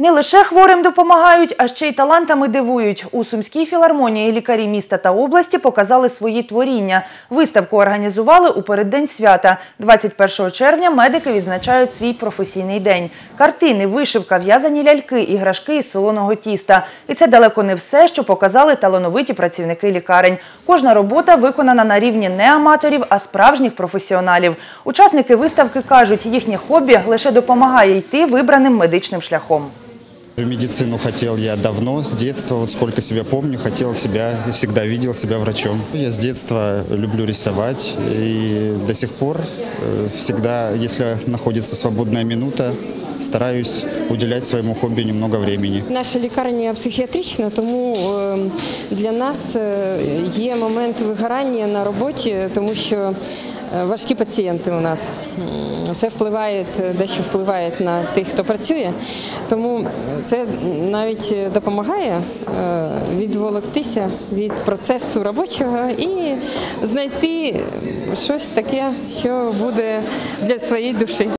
Не лише хворим допомагають, а ще й талантами дивують. У Сумській філармонії лікарі міста та області показали свої творіння. Виставку організували у переддень свята. 21 червня медики відзначають свій професійний день. Картини, вишивка, в'язані ляльки, іграшки із солоного тіста. І це далеко не все, що показали талановиті працівники лікарень. Кожна робота виконана на рівні не аматорів, а справжніх професіоналів. Учасники виставки кажуть, їхнє хобі лише допомагає йти вибраним медичним шляхом. В медицину хотел я давно, с детства, вот сколько себя помню, хотел себя, всегда видел себя врачом. Я с детства люблю рисовать и до сих пор э, всегда, если находится свободная минута, стараюсь уделять своему хобби немного времени. Наша лікарня психіатрична, тому е, для нас е, є момент вигорання на роботі, тому що е, важкі пацієнти у нас. Це впливає, дещо впливає на тих, хто працює. Тому це навіть допомагає відволіктися від процесу робочого і знайти щось таке, що буде для своєї душі.